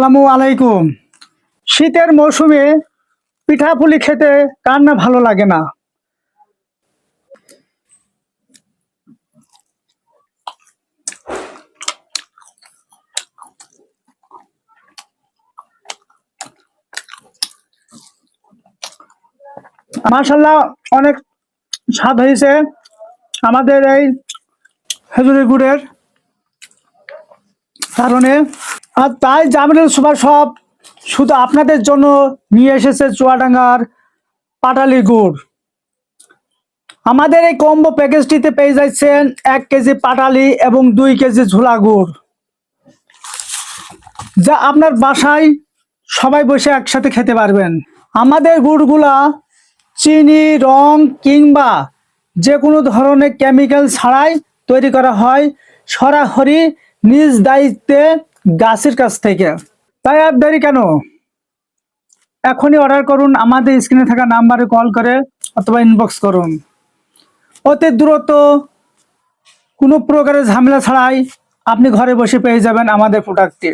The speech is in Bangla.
আসসালামু আলাইকুম। শীতের মৌসুমে পিঠাপুলি খেতে কার না ভালো লাগে না। মাশাল্লাহ অনেক স্বাদ হয়েছে আমাদের এই খেজুরি গুড়ের। কারণে আর তাই জামিনুল সুপার শপ শুধু আপনাদের জন্য নিয়ে এসেছে চুয়াডাঙ্গার পাটালি গুড়। আমাদের এই কম্বো প্যাকেজটিতে পেয়ে যাচ্ছেন এক কেজি পাটালি এবং দুই কেজি ঝোলা গুড়। যা আপনার বাসায় সবাই বসে একসাথে খেতে পারবেন। আমাদের গুড়গুলা চিনি, রং কিংবা যে কোনো ধরনের কেমিক্যাল ছাড়াই তৈরি করা হয়। সরাসরি নিজ দায়িত্বে গাছের কাছ থেকে। তাই আপ দেরি কেন? এখনই অর্ডার করুন, আমাদের স্ক্রিনে থাকা নাম্বারে কল করে অথবা ইনবক্স করুন। অতি দ্রুত কোনো প্রকারের ঝামেলা ছাড়াই আপনি ঘরে বসে পেয়ে যাবেন আমাদের প্রোডাক্টটি